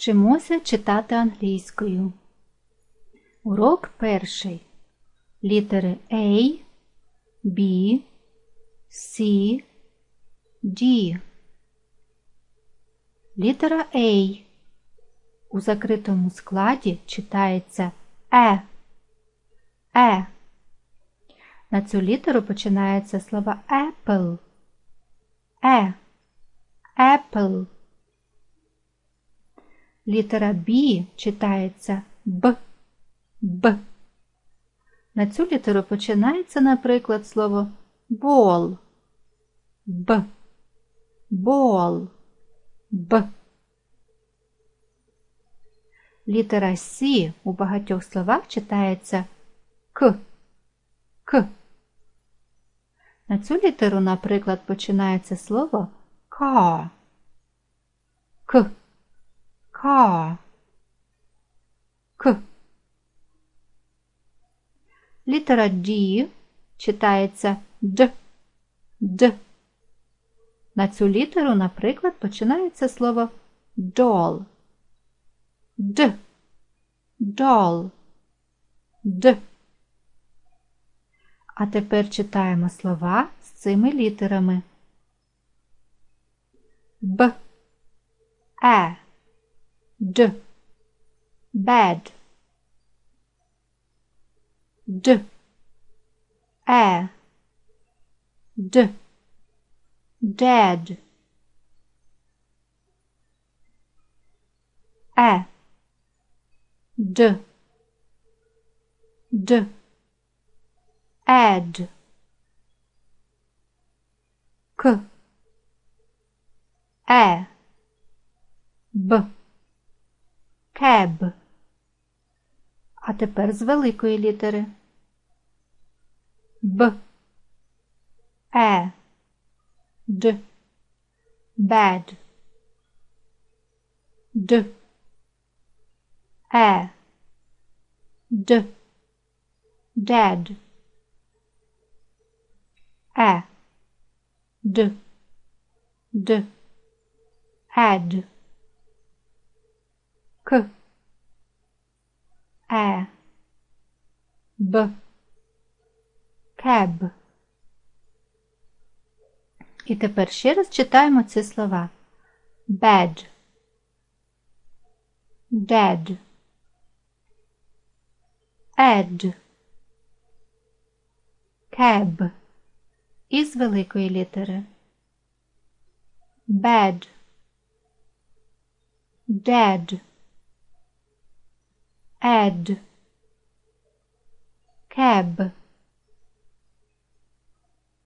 Вчимося читати англійською. Урок перший. Літери A, B, C, D. Літера A. У закритому складі читається Е. Е. На цю літеру починається слово apple. Е. Apple. Літера B читається Б. Б. На цю літеру починається, наприклад, слово ball. Б. Ball. Б. Літера С у багатьох словах читається К. К. На цю літеру, наприклад, починається слово car. К. Car. К. Літера D читається Д. Д. На цю літеру, наприклад, починається слово doll. Д. Doll. Д. А тепер читаємо слова з цими літерами. Б. Е. Д. Bed. Д. Е. Д. Dead. Е. Д. Д. Add. К. Е. Б. Кеб. А тепер з великої літери. Б. Е. Д. Bad. Д. Е. Д. Dead. Е. Д. Д. Add. К. Е. Б. Кеб. І тепер ще раз читаємо ці слова. Bed. Dead. Ed. Cab. Із великої літери. Bed. Dead. add cab.